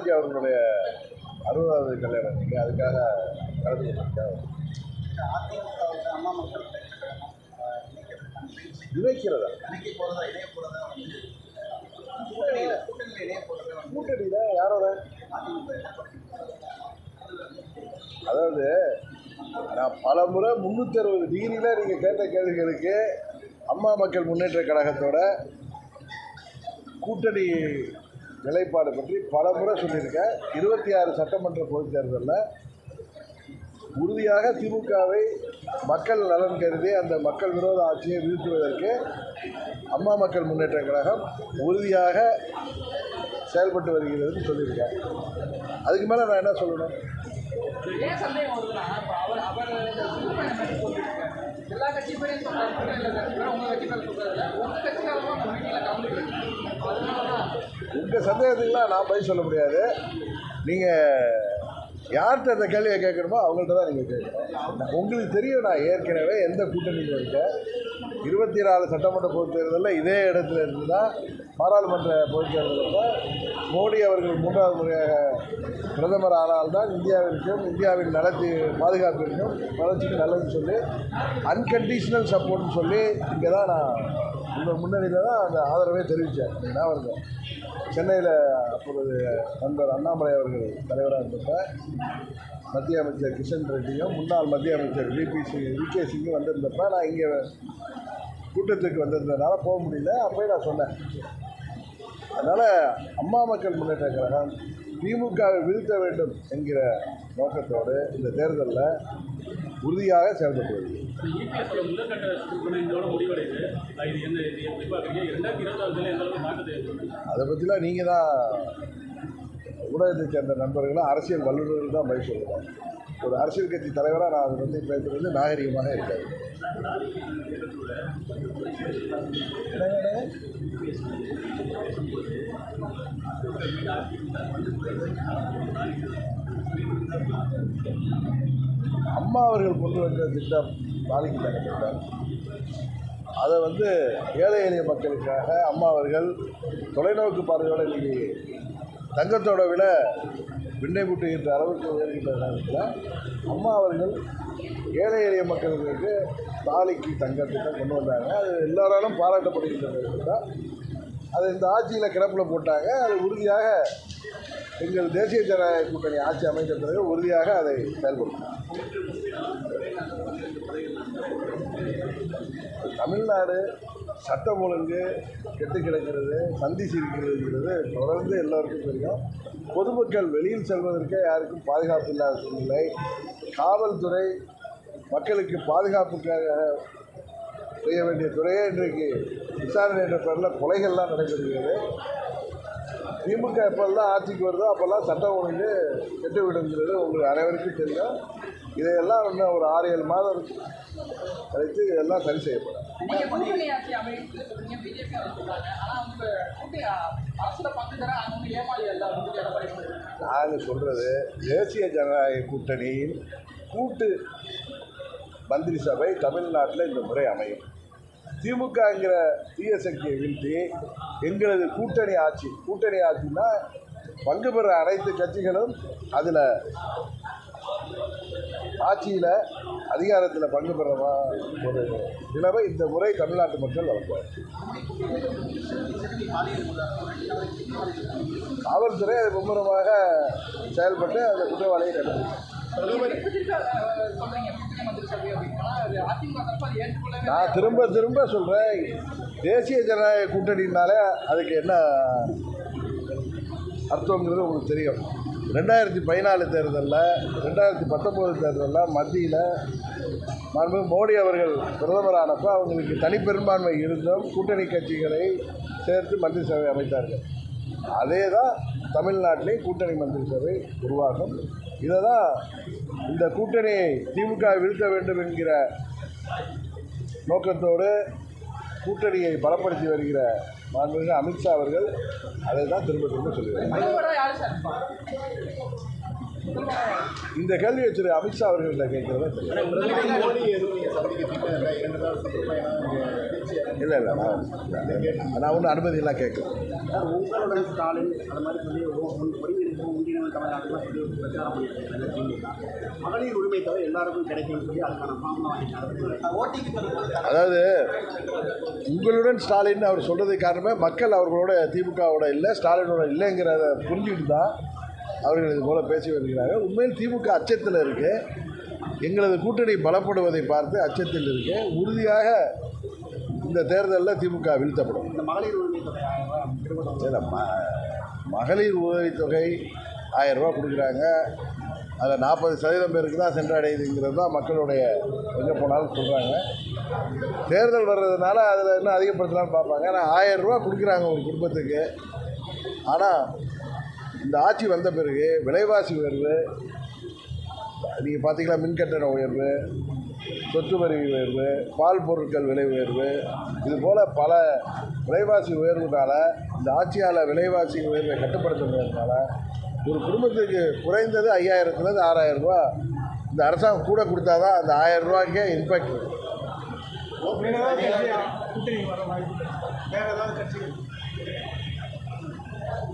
அம்மாஜி அவர்களுடைய அறுபதாவது கல்யாணம் நீங்கள் அதுக்காக கலந்து கொண்டிருக்கேன் அதிமுகவுக்கு அம்மா இணைக்கிறதா? கூட்டணியில் யாரோட அதாவது நான் பல முறை முந்நூற்றி அறுபது டிகிரியில் நீங்கள் கேட்ட கேள்விகளுக்கு அம்மா மக்கள் முன்னேற்ற கழகத்தோட கூட்டணி நிலைப்பாடு பற்றி பல முறை சொல்லியிருக்கேன். இருபத்தி ஆறு சட்டமன்ற பொதுத் தேர்தலில் உறுதியாக திமுகவை மக்கள் நலன் கருதி அந்த மக்கள் விரோத ஆட்சியை வீழ்த்துவதற்கு அம்மா மக்கள் முன்னேற்ற கழகம் உறுதியாக செயல்பட்டு வருகிறதுன்னு சொல்லியிருக்கேன். அதுக்கு மேலே நான் என்ன சொல்லணும்? எல்லா உங்கள் சந்தேகத்துக்குலாம் நான் பதில் சொல்ல முடியாது. நீங்கள் யார்கிட்ட அந்த கேள்வியை கேட்கணுமோ அவங்கள்ட்ட தான் நீங்கள் கேட்கணும். உங்களுக்கு தெரியும் நான் ஏற்கனவே எந்த கூட்டணியில் இருக்கேன். இருபத்தி நாலு சட்டமன்ற பொதுத் தேர்தலில் இதே இடத்துல இருந்து தான் பாராளுமன்ற பொதுத் தேர்தலில் மோடி அவர்கள் மூன்றாவது முறையாக பிரதமர் ஆனால்தான் இந்தியாவிற்கும் இந்தியாவின் நலத்தி பாதுகாப்பிற்கும் வளர்ச்சிக்கு நல்லதுன்னு சொல்லி அன்கண்டிஷனல் சப்போர்ட்னு சொல்லி இங்கே தான் நான் உங்கள் முன்னணியில் தான் அந்த ஆதரவை தெரிவித்தேன். நான் வருங்க சென்னையில் அப்பொழுது நண்பர் அண்ணாமலை அவர்கள் தலைவராக இருந்தப்ப மத்திய அமைச்சர் கிஷன் ரெட்டியும் முன்னாள் மத்திய அமைச்சர் விபி சிங் விகே சிங்கும் வந்திருந்தப்ப நான் இங்கே கூட்டத்துக்கு வந்திருந்ததுனால போக முடியல. அப்போயே நான் சொன்னேன். அதனால் அம்மா மக்கள் முன்னேற்ற கழகம் திமுகவை வீழ்த்த வேண்டும் என்கிற நோக்கத்தோடு இந்த தேர்தலில் உறுதியாக செயல்பட்டு அது என்ன பற்றிலாம் நீங்கள் தான் ஊடகத்தை சேர்ந்த நண்பர்களும் அரசியல் வல்லுநர்கள் தான் பதில் சொல்லலாம் ஒரு அரசியல் கட்சி தலைவராக நான் அதை பற்றி பேசுறது நாகரிகமாக இருக்காது. என்னங்க? அம்மா அவர்கள் கொண்டு வந்த திட்டம் நாளைக்கு தங்க திட்டம் அதை வந்து ஏழை எளிய மக்களுக்காக அம்மா அவர்கள் தொலைநோக்கு பார்வையோட இன்னைக்கு தங்கத்தோட விட விண்ணை முட்டுகின்ற அளவுக்கு உயர்கின்ற நேரத்தில் அம்மா அவர்கள் ஏழை எளிய மக்களுக்கு தாலிக்கு தங்கத்திட்டம் கொண்டு வந்தாங்க. அது எல்லாராலும் பாராட்டப்படுகின்ற நேரத்தில் தான் அதை இந்த ஆட்சியில் கிடப்பில் போட்டாங்க. அது உறுதியாக எங்கள் தேசிய ஜனநாயக கூட்டணி ஆட்சி அமைந்த பிறகு உறுதியாக அதை செயல்படும் தமிழ்நாடு சட்டம் ஒழுங்கு கெட்டு கிடக்கிறது சந்திச்சு இருக்கிறதுங்கிறது தொடர்ந்து எல்லோருக்கும் தெரியும். பொதுமக்கள் வெளியில் செல்வதற்கே யாருக்கும் பாதுகாப்பு இல்லாத சூழ்நிலை. காவல்துறை மக்களுக்கு பாதுகாப்புக்காக செய்ய வேண்டிய துறையே இன்றைக்கு விசாரணை என்ற பேரில் கொலைகள்லாம் நடைபெறுகிறது. திமுக எப்போல்லாம் ஆட்சிக்கு வருதோ அப்போல்லாம் சட்டம் ஒழுங்கு கெட்டு விடுங்கிறது உங்களுக்கு அனைவருக்கும் தெரியும். இதையெல்லாம் இன்னும் ஒரு ஆறு ஏழு மாதம் கழித்து இதெல்லாம் சரி செய்யப்படும். வந்து வந்து நாங்கள் சொல்கிறது தேசிய ஜனநாயக கூட்டணியின் கூட்டு மந்திரி சபை தமிழ்நாட்டில் இந்த முறை அமையும். திமுகங்கிற தீய சக்தியை வீழ்த்தி எங்களது கூட்டணி ஆட்சி கூட்டணி ஆட்சின்னா பங்கு பெற அனைத்து கட்சிகளும் அதில் ஆட்சியில் அதிகாரத்தில் பங்கு பெற ஒரு நிலைமை இந்த முறை தமிழ்நாட்டு மக்கள் வளர்ப்பார் காவல்துறை அது மும்முரமாக செயல்பட்டு அந்த குற்றவாளியை கண்டுபிடிக்கும் நான் திரும்ப திரும்ப சொல்கிறேன் தேசிய ஜனநாயக கூட்டணினாலே அதுக்கு என்ன அர்த்தங்கிறது உங்களுக்கு தெரியும். ரெண்டாயிரத்தி பதினாலு தேர்தலில் ரெண்டாயிரத்தி பத்தொம்போது தேர்தலில் மத்தியில் மாண்பு மோடி அவர்கள் பிரதமரானப்போ அவங்களுக்கு தனிப்பெரும்பான்மை இருந்தும் கூட்டணி கட்சிகளை சேர்த்து மந்திரி சபை அமைத்தார்கள். அதே தான் தமிழ்நாட்டிலே கூட்டணி மந்திரி சபை உருவாகும். இதை தான் இந்த கூட்டணியை திமுக வீழ்த்த வேண்டும் என்கிற நோக்கத்தோடு கூட்டணியை பலப்படுத்தி வருகிற மாண்புமிகு அமித்ஷா அவர்கள் அதை தான் திரும்ப திரும்ப சொல்லுகிறார் இந்த கேள்வியை திரு அமித்ஷா அவர்கள் கேட்குறதா இல்லை இல்லை நான் நான் ஒன்றும் அனுமதியெல்லாம் கேட்கல. தமிழ் தமிழ்நாடுலாம் சொல்லி பிரச்சாரம் பண்ணிட்டு திமுக மகளிர் உரிமை தவிர எல்லாருக்கும் கிடைக்கும்னு சொல்லி அதுக்கான ஃபார்ம்லாம் வாங்கி நடத்துறாங்க ஓட்டிக்கு அதாவது உங்களுடன் ஸ்டாலின் அவர் சொல்கிறதுக்கு காரணமே மக்கள் அவர்களோட திமுகவோட இல்லை ஸ்டாலினோட இல்லைங்கிறத புரிஞ்சுக்கிட்டு தான் அவர்கள் இது போல் பேசி வருகிறார்கள் உண்மையில் திமுக அச்சத்தில் இருக்குது எங்களது கூட்டணி பலப்படுவதை பார்த்து அச்சத்தில் இருக்கு. உறுதியாக இந்த தேர்தலில் திமுக வீழ்த்தப்படும். மகளிர் உரிமை தொகை ஆயிரம் ரூபாய் திருமணம் இல்ல, ம மகளிர் உதவித்தொகை ஆயிரம் ரூபா கொடுக்குறாங்க. அதில் நாற்பது சதவீதம் பேருக்கு தான் சென்றடையுதுங்கிறது தான் மக்களுடைய எங்கே போனாலும் சொல்கிறாங்க தேர்தல் வர்றதுனால அதில் இன்னும் அதிகப்படுத்தலாம்னு பார்ப்பாங்க. ஆனால் ஆயிரம் ரூபா கொடுக்குறாங்க ஒரு குடும்பத்துக்கு. ஆனால் இந்த ஆட்சி வந்த பிறகு விலைவாசி உயர்வு நீங்கள் பார்த்தீங்களா மின்கட்டண உயர்வு சொத்து வரி உயர்வு பால் பொருட்கள் விலை உயர்வு இது போல் பல விலைவாசி உயர்வுனால இந்த ஆட்சியால் விலைவாசி உயர்வை கட்டுப்படுத்த முடியாதனால ஒரு குடும்பத்துக்கு குறைந்தது ஐயாயிரத்துலேருந்து ஆறாயிரம் ரூபா. இந்த அரசாங்கம் கூட கொடுத்தா தான் அந்த ஆயிரம் ரூபாய்க்கே இம்பேக்ட்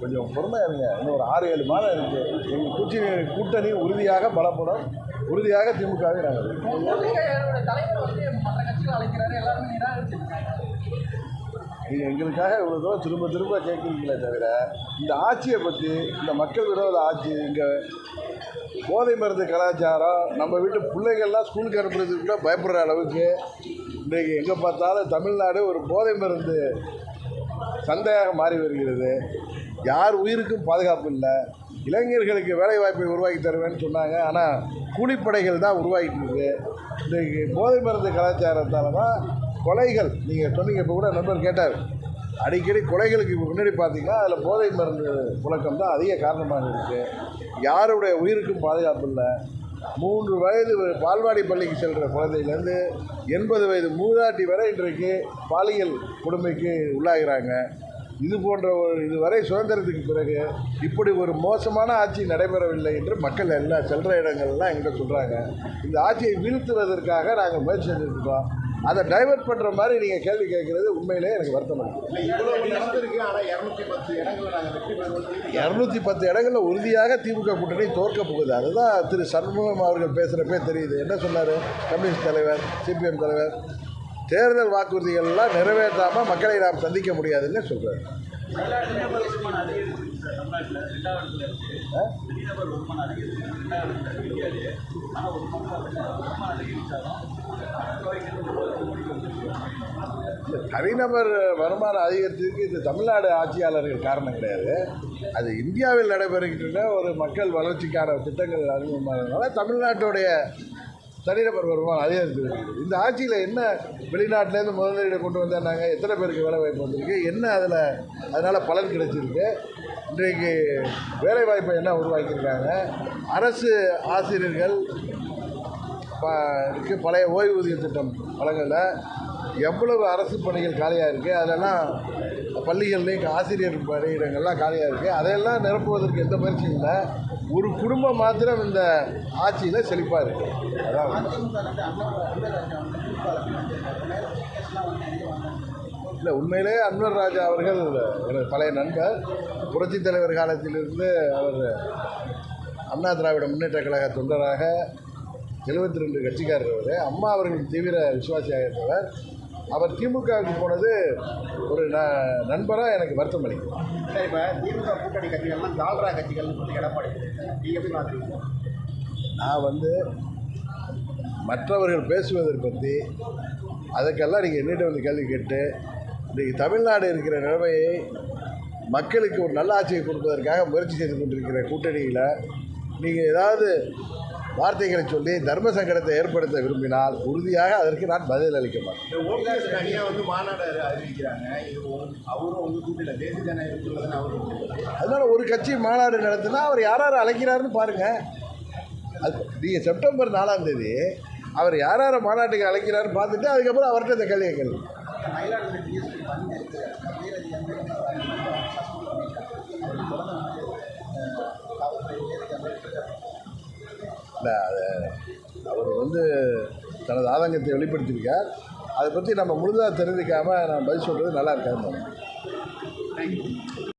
கொஞ்சம் பொறுமையாக இருங்க. இன்னும் ஒரு ஆறு ஏழு மாதம் இருக்கு. எங்கள் கூட்டணி கூட்டணி உறுதியாக பலப்படும். உறுதியாக திமுகவே நாங்கள் நீங்கள் எங்களுக்காக இவ்வளோ தூரம் திரும்ப திரும்ப கேட்குறீங்களே தவிர இந்த ஆட்சியை பற்றி இந்த மக்கள் விரோத ஆட்சி இங்கே போதை மருந்து கலாச்சாரம் நம்ம வீட்டு பிள்ளைகள்லாம் ஸ்கூலுக்கு அனுப்புறதுக்கு கூட பயப்படுற அளவுக்கு இன்றைக்கு எங்கே பார்த்தாலும் தமிழ்நாடு ஒரு போதை மருந்து சந்தையாக மாறி வருகிறது. யார் உயிருக்கும் பாதுகாப்பு இல்லை. இளைஞர்களுக்கு வேலை வாய்ப்பை உருவாக்கி தருவேன்னு சொன்னாங்க. ஆனால் கூலிப்படைகள் தான் உருவாகிட்டு இருக்கு. இன்றைக்கு போதை மருந்து கலாச்சாரத்தால் தான் கொலைகள் நீங்கள் சொன்னீங்க இப்போ கூட நண்பர் கேட்டார். அடிக்கடி கொலைகளுக்கு முன்னாடி பார்த்தீங்கன்னா அதில் போதை மருந்து புழக்கம் தான் அதிக காரணமாக இருக்குது யாருடைய உயிருக்கும் பாதுகாப்பு இல்லை. மூன்று வயது பால்வாடி பள்ளிக்கு செல்கிற குழந்தையிலேருந்து எண்பது வயது மூதாட்டி வரை இன்றைக்கு பாலியல் கொடுமைக்கு உள்ளாகிறாங்க. இது போன்ற ஒரு இதுவரை சுதந்திரத்துக்கு பிறகு இப்படி ஒரு மோசமான ஆட்சி நடைபெறவில்லை என்று மக்கள் எல்லாம் செல்கிற இடங்கள்லாம் எங்கிட்ட சொல்கிறாங்க இந்த ஆட்சியை வீழ்த்துவதற்காக நாங்கள் முயற்சி செஞ்சுருக்கிறோம் அதை டைவர்ட் பண்ணுற மாதிரி நீங்கள் கேள்வி கேட்குறது உண்மையிலே எனக்கு வருத்தம் இரநூத்தி பத்து இடங்களில் உறுதியாக திமுக கூட்டணி தோற்க போகுது. அதுதான் திரு சண்முகம் அவர்கள் பேசுகிறப்பே தெரியுது. என்ன சொன்னார்? கம்யூனிஸ்ட் தலைவர் சிபிஎம் தலைவர் தேர்தல் வாக்குறுதிகள்லாம் நிறைவேற்றாமல் மக்களை நாம் சந்திக்க முடியாதுன்னு சொல்கிறார் தனிநபர் வருமானம் அதிகரித்ததுக்கு இது தமிழ்நாடு ஆட்சியாளர்கள் காரணம் கிடையாது. அது இந்தியாவில் நடைபெறுகின்ற ஒரு மக்கள் வளர்ச்சிக்கான திட்டங்கள் அறிமுகமானதுனால தமிழ்நாட்டுடைய தனிநபர் வருமானம் அதிகரித்து இந்த ஆட்சியில் என்ன வெளிநாட்டிலேருந்து முதலீடு கொண்டு வந்தாங்க எத்தனை பேருக்கு வேலை வாய்ப்பு வந்திருக்கு என்ன அதில் அதனால் பலன் கிடைச்சிருக்கு. இன்றைக்கு வேலை வாய்ப்பை என்ன உருவாக்கியிருக்காங்க அரசு ஆசிரியர்கள் இருக்குது பழைய ஓய்வூதிய திட்டம் வழங்கல. எவ்வளவு அரசு பணிகள் காலியாக இருக்குது அதெல்லாம் பள்ளிகள்லேயும் ஆசிரியர் பணியிடங்கள்லாம் காலியாக இருக்குது அதையெல்லாம் நிரப்புவதற்கு எந்த முயற்சியும் இல்லை. ஒரு குடும்பம் மாத்திரம் இந்த ஆட்சியில் செழிப்பாக இருக்கு. அதான் இல்லை உண்மையிலே அன்வர் ராஜா அவர்கள் எனது பழைய நண்பர். புரட்சித் தலைவர் காலத்திலிருந்து அவர் அண்ணா திராவிட முன்னேற்ற கழக தொண்டராக எழுபத்தி ரெண்டு கட்சிக்காரர் அவர். அம்மா அவர்களின் தீவிர விசுவாசியாக இருந்தவர். அவர் திமுகவுக்கு போனது ஒரு ந நண்பராக எனக்கு வருத்தம் அளிக்கும். சரி இப்போ திமுக கூட்டணி கட்சிகள்லாம் ஜால்ரா கட்சிகள்னு சொல்லி எடப்பாடி. நீங்கள் எப்படி பார்க்குறீங்க? நான் வந்து மற்றவர்கள் பேசுவதை பற்றி அதுக்கெல்லாம் நீங்கள் என்னிட்ட வந்து கேள்வி கேட்டு இன்றைக்கி தமிழ்நாடு இருக்கிற நிலைமையை மக்களுக்கு ஒரு நல்ல ஆட்சியை கொடுப்பதற்காக முயற்சி செய்து கொண்டிருக்கிற கூட்டணியில் நீங்கள் ஏதாவது வார்த்தைகளை சொல்லி தர்ம சங்கடத்தை ஏற்படுத்த விரும்பினால் உறுதியாக அதற்கு நான் பதில் அளிக்க மாட்டேன். அதனால் ஒரு கட்சி மாநாடு நடத்தினா அவர் யார் யார் அழைக்கிறாருன்னு பாருங்கள் அது நீங்கள் செப்டம்பர் நாலாம் தேதி அவர் யார் யாரை மாநாட்டுக்கு அழைக்கிறாருன்னு பார்த்துட்டு அதுக்கப்புறம் அவர்கிட்ட இந்த கேள்வியை கேள்வி இல்லை அது அவர் வந்து தனது ஆதங்கத்தை வெளிப்படுத்தியிருக்கார். அதை பற்றி நம்ம முழுதாக தெரிஞ்சிக்காமல் நான் பதில் சொல்கிறது நல்லா இருக்காதுன்னு தேங்க்யூ